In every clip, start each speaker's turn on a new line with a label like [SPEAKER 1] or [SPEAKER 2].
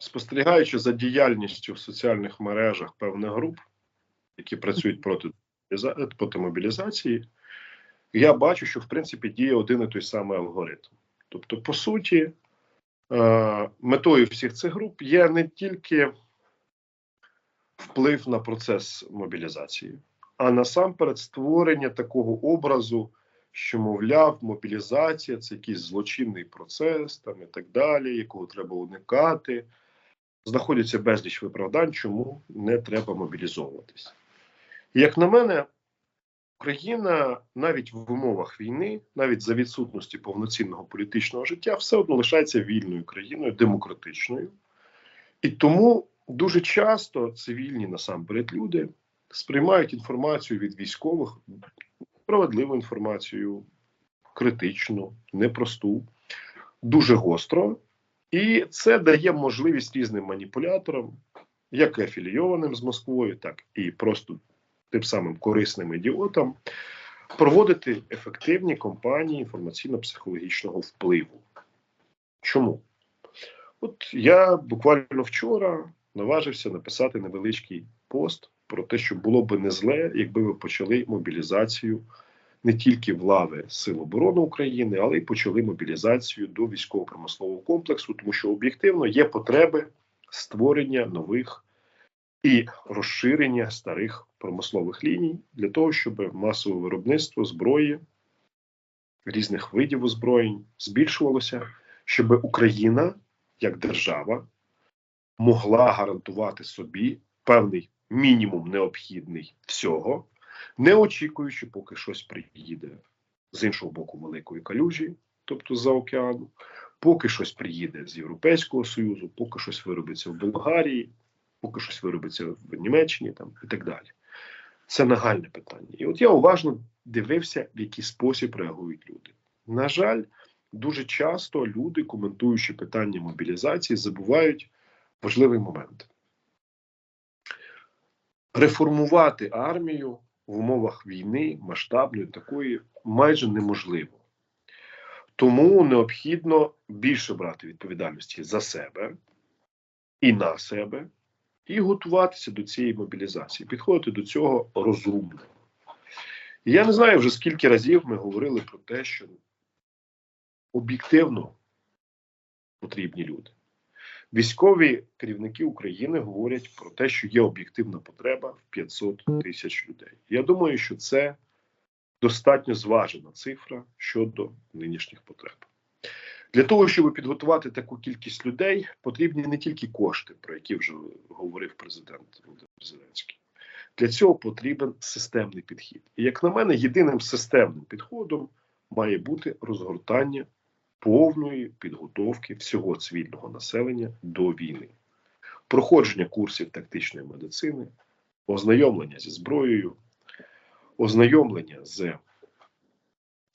[SPEAKER 1] спостерігаючи за діяльністю в соціальних мережах певних груп, які працюють проти, проти мобілізації, я бачу, що в принципі діє один і той самий алгоритм. Тобто, по суті, е, метою всіх цих груп є не тільки вплив на процес мобілізації, а насамперед створення такого образу, що, мовляв, мобілізація це якийсь злочинний процес, там і так далі, якого треба уникати. Знаходяться безліч виправдань, чому не треба мобілізовуватись. Як на мене, Україна навіть в умовах війни, навіть за відсутності повноцінного політичного життя, все одно лишається вільною країною, демократичною. І тому дуже часто цивільні насамперед люди сприймають інформацію від військових, справедливу інформацію, критичну, непросту, дуже гостро. І це дає можливість різним маніпуляторам, як афілійованим з Москвою, так і просто тим самим корисним ідіотам, проводити ефективні кампанії інформаційно-психологічного впливу. Чому? От я буквально вчора наважився написати невеличкий пост про те, що було би не зле, якби ви почали мобілізацію не тільки в лави Сил оборони України, але й почали мобілізацію до військово-промислового комплексу, тому що об'єктивно є потреби створення нових і розширення старих промислових ліній для того, щоб масове виробництво зброї різних видів озброєнь збільшувалося, щоб Україна як держава могла гарантувати собі певний мінімум необхідний всього, не очікуючи, поки щось приїде з іншого боку великої калюжі, тобто з-за океану, поки щось приїде з Європейського Союзу, поки щось виробиться в Болгарії, поки щось виробиться в Німеччині там і так далі. Це нагальне питання. І от я уважно дивився, в який спосіб реагують люди. На жаль, дуже часто люди, коментуючи питання мобілізації, забувають важливий момент. Реформувати армію в умовах війни, масштабної такої, майже неможливо. Тому необхідно більше брати відповідальності за себе і на себе, і готуватися до цієї мобілізації, підходити до цього розумно. Я не знаю вже скільки разів ми говорили про те, що об'єктивно потрібні люди. Військові керівники України говорять про те, що є об'єктивна потреба в 500 тисяч людей. Я думаю, що це достатньо зважена цифра щодо нинішніх потреб. Для того, щоб підготувати таку кількість людей, потрібні не тільки кошти, про які вже говорив президент Володимир Зеленський. Для цього потрібен системний підхід. І, як на мене, єдиним системним підходом має бути розгортання повної підготовки всього цивільного населення до війни, проходження курсів тактичної медицини, ознайомлення зі зброєю, ознайомлення з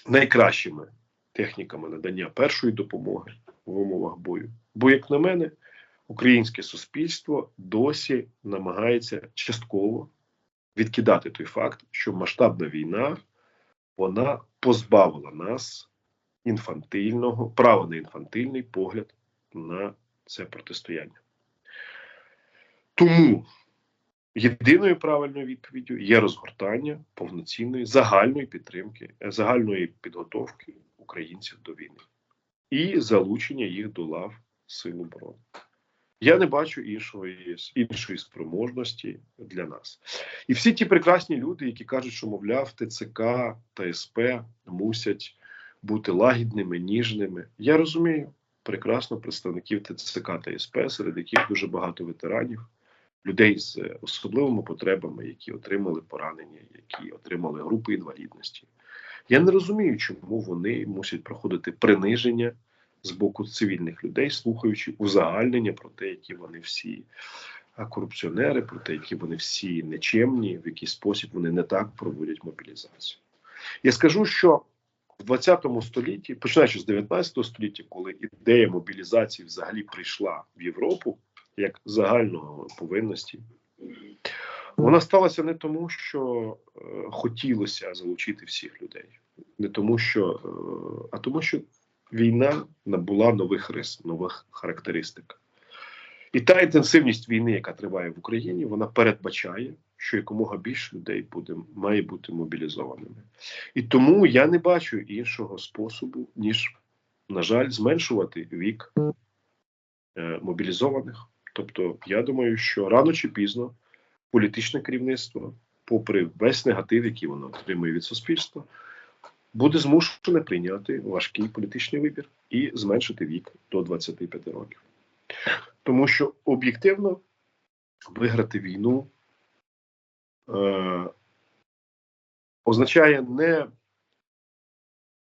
[SPEAKER 1] найкращими техніками надання першої допомоги в умовах бою. Бо, як на мене, українське суспільство досі намагається частково відкидати той факт, що масштабна війна вона позбавила нас інфантильного права на інфантильний погляд на це протистояння. Тому єдиною правильною відповіддю є розгортання повноцінної загальної підтримки, е, загальної підготовки українців до війни і залучення їх до лав Сил оборони. Я не бачу іншої іншої спроможності для нас. І всі ті прекрасні люди, які кажуть, що, мовляв, ТЦК та СП мусять бути лагідними, ніжними. Я розумію прекрасно представників ТЦК та СП, серед яких дуже багато ветеранів, людей з особливими потребами, які отримали поранення, які отримали групи інвалідності. Я не розумію, чому вони мусять проходити приниження з боку цивільних людей, слухаючи узагальнення про те, які вони всі корупціонери, про те, які вони всі нечемні, в який спосіб вони не так проводять мобілізацію. Я скажу, що 20 столітті, починаючи з 19 століття, коли ідея мобілізації взагалі прийшла в Європу як загального повинності, вона сталася не тому, що е, хотілося залучити всіх людей, не тому, що е, а тому, що війна набула нових рис, нових характеристик. І та інтенсивність війни, яка триває в Україні, вона передбачає, що якомога більше людей буде має бути мобілізованими. І тому я не бачу іншого способу, ніж, на жаль, зменшувати вік е, мобілізованих. Тобто, я думаю, що рано чи пізно політичне керівництво, попри весь негатив, який воно отримує від суспільства, буде змушене прийняти важкий політичний вибір і зменшити вік до 25 років. Тому що об'єктивно виграти війну е, означає не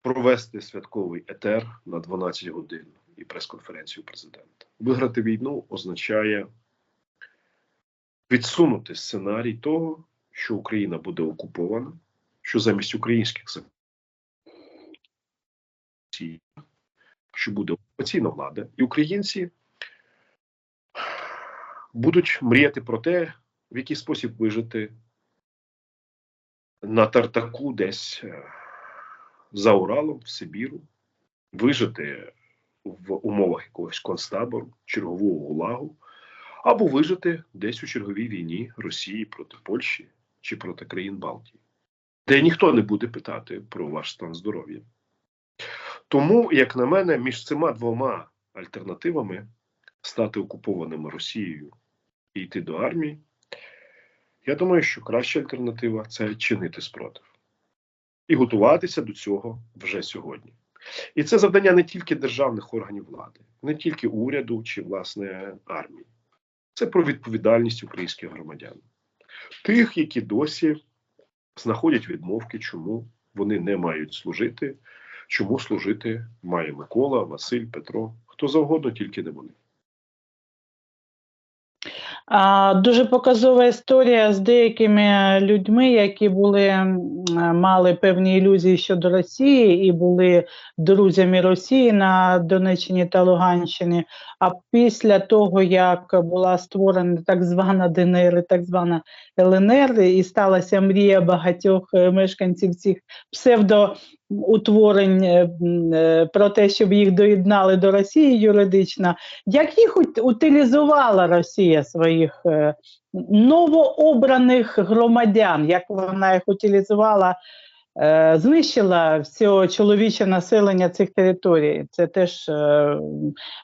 [SPEAKER 1] провести святковий етер на 12 годин і прес-конференцію президента. Виграти війну означає відсунути сценарій того, що Україна буде окупована, що замість українських законів, що буде окупаційна влада, і українці будуть мріяти про те, в який спосіб вижити на тартаку десь е, за Уралом, в Сибіру, вижити в умовах якогось концтабору, чергового гулагу, або вижити десь у черговій війні Росії проти Польщі чи проти країн Балтії, де ніхто не буде питати про ваш стан здоров'я. Тому, як на мене, між цими двома альтернативами стати окупованими Росією і йти до армії, я думаю, що краща альтернатива це чинити спротив і готуватися до цього вже сьогодні. І це завдання не тільки державних органів влади, не тільки уряду чи власне армії. Це про відповідальність українських громадян, тих, які досі знаходять відмовки, чому вони не мають служити, чому служити має Микола, Василь, Петро, хто завгодно, тільки не вони.
[SPEAKER 2] Дуже показова історія з деякими людьми, які були мали певні ілюзії щодо Росії і були друзями Росії на Донеччині та Луганщині. А після того, як була створена так звана ДНР, так звана ЛНР, і сталася мрія багатьох е, мешканців цих псевдоутворень е, м, е, про те, щоб їх доєднали до Росії юридично, як їх утилізувала Росія своїх е, новообраних громадян, як вона їх утилізувала, е, знищила все чоловіче населення цих територій. Це теж е,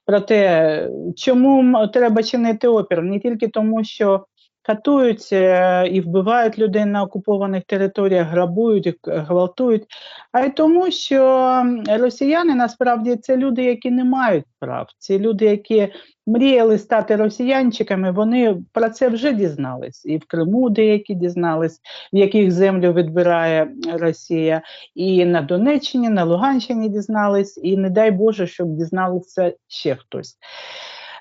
[SPEAKER 2] про те, чому треба чинити опір, не тільки тому, що катують е, і вбивають людей на окупованих територіях, грабують, г- гвалтують, а й тому, що росіяни насправді це люди, які не мають прав. Це люди, які мріяли стати росіянчиками, вони про це вже дізнались. І в Криму деякі дізнались, в яких землю відбирає Росія, і на Донеччині, на Луганщині дізнались, і не дай Боже, щоб дізналися ще хтось.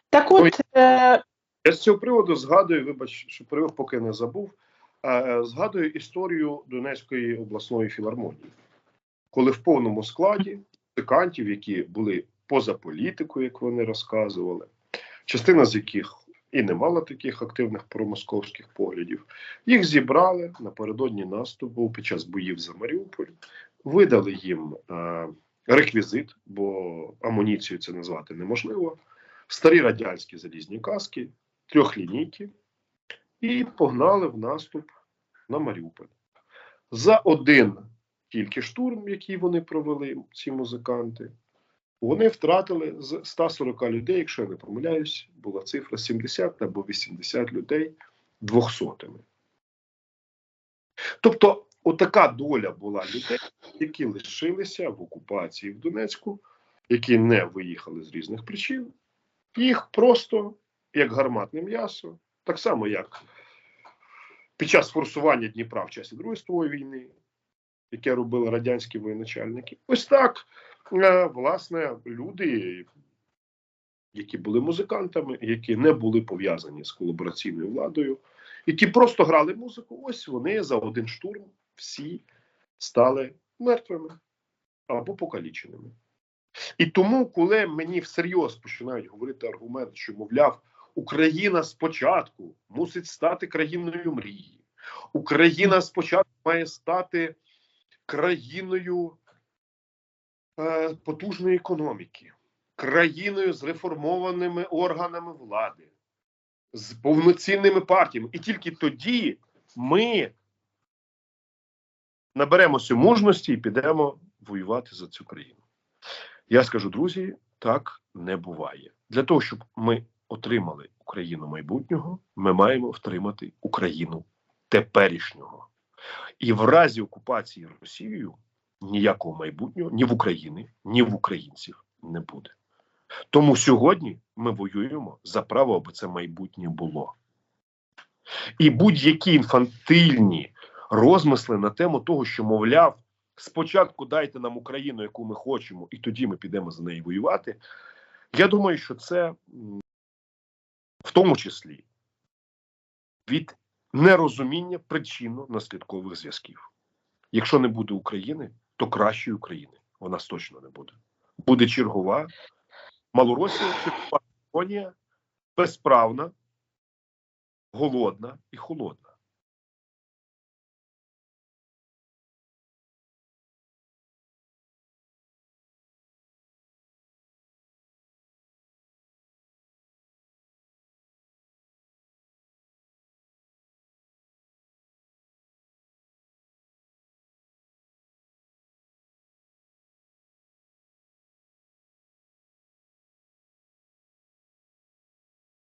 [SPEAKER 2] Так от, е,
[SPEAKER 1] Я з цього приводу згадую, вибач, що привод поки не забув. е, Згадую історію Донецької обласної філармонії, коли в повному складі музикантів, які були поза політикою, як вони розказували, частина з яких і не мала таких активних промосковських поглядів, їх зібрали напередодні наступу під час боїв за Маріуполь, видали їм е, реквізит, бо амуніцію це назвати неможливо. Старі радянські залізні каски, трьохлінійки і погнали в наступ на Маріуполь. За один тільки штурм, який вони провели, ці музиканти, вони втратили з 140 людей, якщо я не помиляюсь, була цифра 70 або 80 людей двохсотими. Тобто, отака доля була людей, які лишилися в окупації в Донецьку, які не виїхали з різних причин, їх просто як гарматне м'ясо, так само, як під час форсування Дніпра в часі Другої світової війни, яке робили радянські воєначальники. Ось так, е, власне, люди, які були музикантами, які не були пов'язані з колабораційною владою, які просто грали музику, ось вони за один штурм всі стали мертвими або покаліченими. І тому, коли мені всерйоз починають говорити аргумент, що, мовляв, Україна спочатку мусить стати країною мрії, Україна спочатку має стати країною е, потужної економіки, країною з реформованими органами влади, з повноцінними партіями. І тільки тоді ми наберемося мужності і підемо воювати за цю країну. Я скажу, друзі, так не буває. Для того, щоб ми отримали Україну майбутнього, ми маємо втримати Україну теперішнього. І в разі окупації Росією ніякого майбутнього ні в Україні, ні в українців не буде. Тому сьогодні ми воюємо за право, аби це майбутнє було. І будь-які інфантильні розмисли на тему того, що, мовляв, спочатку дайте нам Україну, яку ми хочемо, і тоді ми підемо за неї воювати. Я думаю, що це в тому числі від нерозуміння причинно-наслідкових зв'язків. Якщо не буде України, то кращої України у нас точно не буде. Буде чергова Малоросія, чергова колонія, безправна, голодна і холодна.